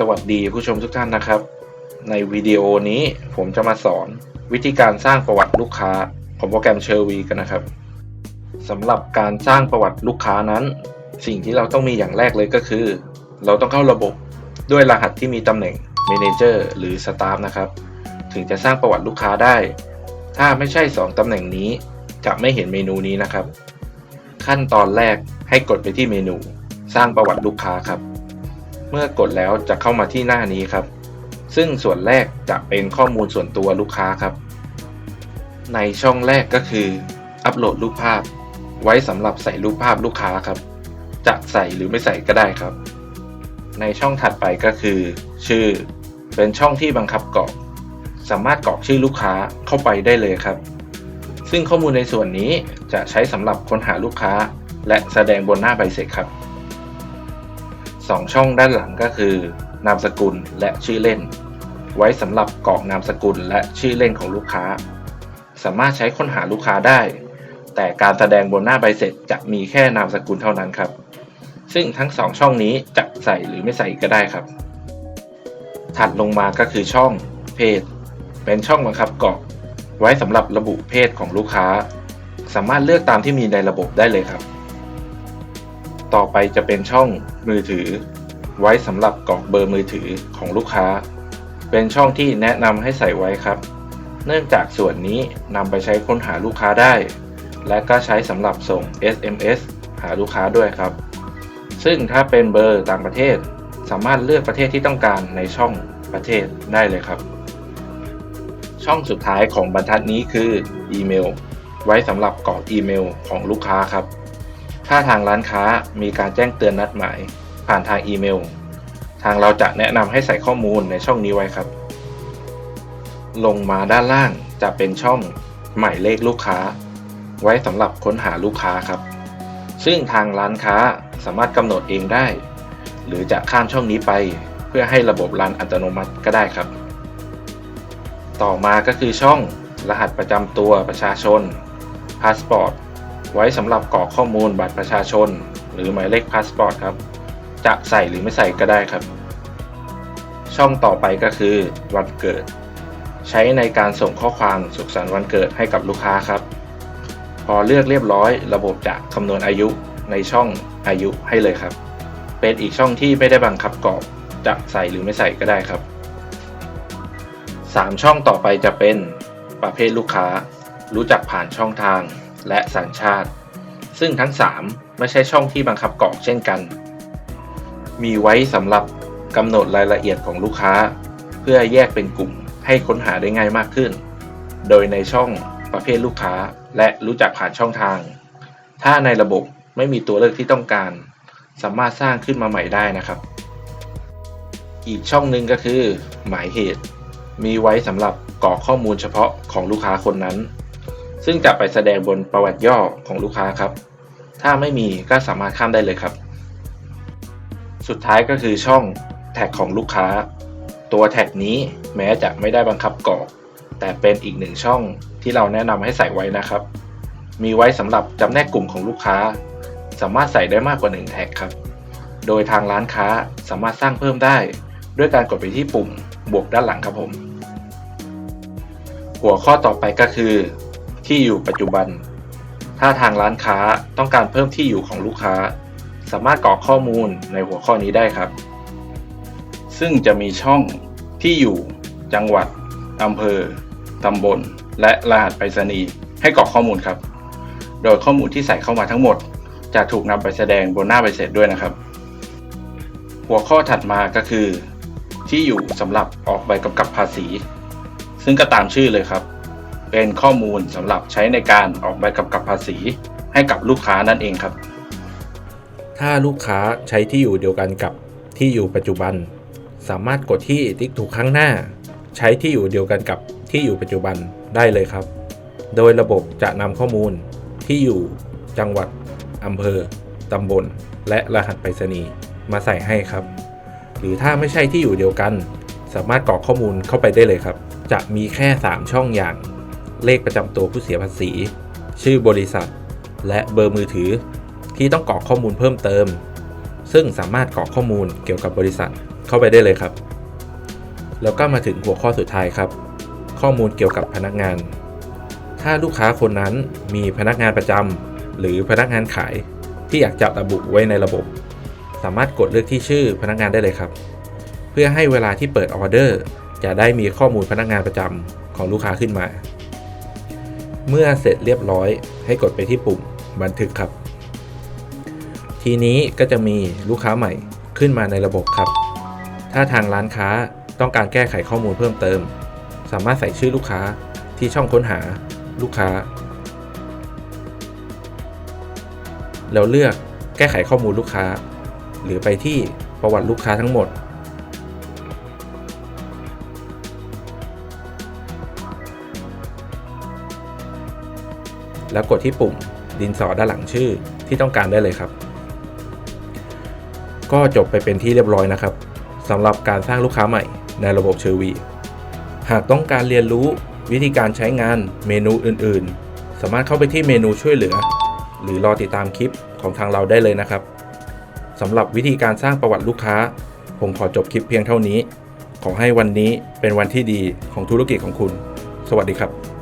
สวัสดีผู้ชมทุกท่านนะครับ ในวิดีโอนี้ผมจะมาสอนวิธีการสร้างประวัติลูกค้าของโปรแกรมเชอร์วีกันนะครับสำหรับการสร้างประวัติลูกค้านั้น สิ่งที่เราต้องมีอย่างแรกเลยก็คือ เราต้องเข้าระบบด้วยรหัสที่มีตำแหน่ง Manager หรือ Staff นะครับ ถึงจะสร้างประวัติลูกค้าได้ ถ้าไม่ใช่ 2ตำแหน่งนี้ จะไม่เห็นเมนูนี้นะครับ ขั้นตอนแรกให้กดไปที่เมนู สร้างประวัติลูกค้าครับ มื่อกดแล้วจะเข้ามาที่หน้านี้ครับ ซึ่งส่วนแรกจะเป็นข้อมูลส่วนตัวลูกค้าครับ ในช่องแรกก็คือ อัปโหลดรูปภาพ ไว้สำหรับใส่รูปภาพลูกค้าครับ จะใส่หรือไม่ใส่ก็ได้ครับ ในช่องถัดไปก็คือ ชื่อ เป็นช่องที่บังคับกรอก สามารถกรอกชื่อลูกค้าเข้าไปได้เลยครับ ซึ่งข้อมูลในส่วนนี้จะใช้สำหรับค้นหาลูกค้า และแสดงบนหน้าใบเสร็จครับ สองช่องด้านหลังก็คือ นามสกุลและชื่อเล่น ไว้สำหรับกรอกนามสกุลและชื่อเล่นของลูกค้า สามารถใช้ค้นหาลูกค้าได้ แต่การแสดงบนหน้าใบเสร็จจะมีแค่นามสกุลเท่านั้นครับ ซึ่งทั้งสองช่องนี้จะใส่หรือไม่ใส่ก็ได้ครับ ถัดลงมาก็คือช่อง เพศ เป็นช่องบังคับกรอก ไว้สำหรับระบุเพศของลูกค้า สามารถเลือกตามที่มีในระบบได้เลยครับ ต่อไปจะเป็นช่องมือถือ ไว้สำหรับกรอกเบอร์มือถือของลูกค้า เป็นช่องที่แนะนำให้ใส่ไว้ครับ เนื่องจากส่วนนี้นำไปใช้ค้นหาลูกค้าได้ และก็ใช้สำหรับส่ง SMS หาลูกค้าด้วยครับ ซึ่งถ้าเป็นเบอร์ต่างประเทศ สามารถเลือกประเทศที่ต้องการในช่องประเทศได้เลยครับ ช่องสุดท้ายของบรรทัดนี้คืออีเมล ไว้สำหรับกรอกอีเมลของลูกค้าครับ ถ้าทางร้านค้ามีการแจ้งเตือนนัดหมาย ผ่านทางอีเมล ทางเราจะแนะนำให้ใส่ข้อมูลในช่องนี้ไว้ครับ ลงมาด้านล่างจะเป็นช่องหมายเลขลูกค้า ไว้สำหรับค้นหาลูกค้าครับ ซึ่งทางร้านค้าสามารถกำหนดเองได้ หรือจะข้ามช่องนี้ไป เพื่อให้ระบบรันอัตโนมัติก็ได้ครับ ต่อมาก็คือช่องรหัสประจำตัวประชาชนพาสปอร์ต ไว้สำหรับกรอกข้อมูลบัตรประชาชน หรือหมายเลขพาสปอร์ตครับ จะใส่หรือไม่ใส่ก็ได้ครับ ช่องต่อไปก็คือวันเกิด ใช้ในการส่งข้อความสุขสันต์วันเกิดให้กับลูกค้าครับ พอเลือกเรียบร้อย ระบบจะคำนวณอายุในช่องอายุให้เลยครับ เป็นอีกช่องที่ไม่ได้บังคับกรอกจะใส่หรือไม่ใส่ก็ได้ครับ 3 ช่องต่อไปจะเป็นประเภทลูกค้า รู้จักผ่านช่องทาง และสัญชาติ ซึ่งทั้ง 3 ไม่ใช่ช่องที่บังคับกรอกเช่นกัน มีไว้สำหรับกำหนดรายละเอียดของลูกค้า เพื่อแยกเป็นกลุ่มให้ค้นหาได้ง่ายมากขึ้น โดยในช่องประเภทลูกค้าและรู้จักผ่านช่องทาง ถ้าในระบบไม่มีตัวเลือกที่ต้องการ สามารถสร้างขึ้นมาใหม่ได้นะครับ อีกช่องหนึ่งก็คือ หมายเหตุ มีไว้สำหรับกรอกข้อมูลเฉพาะของลูกค้าคนนั้น ซึ่งจะไปแสดงบนประวัติย่อของลูกค้าครับ ถ้าไม่มีก็สามารถข้ามได้เลยครับ สุดท้ายก็คือช่องแท็กของลูกค้า ตัวแท็กนี้แม้จะไม่ได้บังคับกรอกแต่เป็นอีกหนึ่งช่องที่เราแนะนำให้ใส่ไว้นะครับ มีไว้สำหรับจำแนกกลุ่มของลูกค้า สามารถใส่ได้มากกว่า 1 แท็กครับ โดยทางร้านค้าสามารถสร้างเพิ่มได้ ด้วยการกดไปที่ปุ่มบวกด้านหลังครับผม หัวข้อต่อไปก็คือ ที่อยู่ปัจจุบัน ถ้าทางร้านค้าต้องการเพิ่มที่อยู่ของลูกค้า สามารถกรอกข้อมูลในหัวข้อนี้ได้ครับ ซึ่งจะมีช่องที่อยู่ จังหวัดอำเภอตำบล และรหัสไปรษณีย์ให้กรอกข้อมูลครับ โดยข้อมูลที่ใส่เข้ามาทั้งหมด จะถูกนำไปแสดงบนหน้าใบเสร็จด้วยนะครับ หัวข้อถัดมาก็คือ ที่อยู่สำหรับออกใบกำกับภาษี ซึ่งก็ตามชื่อเลยครับ เป็นข้อมูลสำหรับใช้ในการออกใบกำกับภาษี ให้กับลูกค้านั่นเองครับ ถ้าลูกค้าใช้ที่อยู่เดียวกันกับที่อยู่ปัจจุบัน สามารถกดที่ติ๊กถูกข้างหน้า ใช้ที่อยู่เดียวกันกับที่อยู่ปัจจุบันได้เลยครับ โดยระบบจะนำข้อมูลที่อยู่จังหวัดอำเภอตำบล และรหัสไปรษณีย์มาใส่ให้ครับ หรือถ้าไม่ใช่ที่อยู่เดียวกัน สามารถกรอกข้อมูลเข้าไปได้เลยครับ จะมีแค่ 3 ช่องอย่าง เลขประจำตัวผู้เสียภาษี ชื่อบริษัท และเบอร์มือถือที่ต้องกรอกข้อมูลเพิ่มเติม ซึ่งสามารถกรอกข้อมูลเกี่ยวกับบริษัทเข้าไปได้เลยครับ แล้วก็มาถึงหัวข้อสุดท้ายครับ ข้อมูลเกี่ยวกับพนักงาน ถ้าลูกค้าคนนั้นมีพนักงานประจำหรือพนักงานขายที่อยากจะระบุไว้ในระบบ สามารถกดเลือกที่ชื่อพนักงานได้เลยครับ เพื่อให้เวลาที่เปิดออเดอร์จะได้มีข้อมูลพนักงานประจำของลูกค้าขึ้นมา เมื่อเสร็จเรียบร้อยให้กดไปที่ปุ่มบันทึกครับ ทีนี้ก็จะมีลูกค้าใหม่ขึ้นมาในระบบครับ ถ้าทางร้านค้าต้องการแก้ไขข้อมูลเพิ่มเติม สามารถใส่ชื่อลูกค้าที่ช่องค้นหาลูกค้า แล้วเลือกแก้ไขข้อมูลลูกค้า หรือไปที่ประวัติลูกค้าทั้งหมด แล้วกดที่ปุ่มดินสอด้านหลังชื่อที่ต้องการได้เลยครับ ก็จบไปเป็นที่เรียบร้อยนะครับสำหรับการสร้างลูกค้าใหม่ในระบบเชอร์วีหากต้องการเรียนรู้วิธีการใช้งานเมนูอื่นๆ สามารถเข้าไปที่เมนูช่วยเหลือ หรือรอติดตามคลิปของทางเราได้เลยนะครับสำหรับวิธีการสร้างประวัติลูกค้า ผมขอจบคลิปเพียงเท่านี้ ขอให้วันนี้เป็นวันที่ดีของธุรกิจของคุณ สวัสดีครับ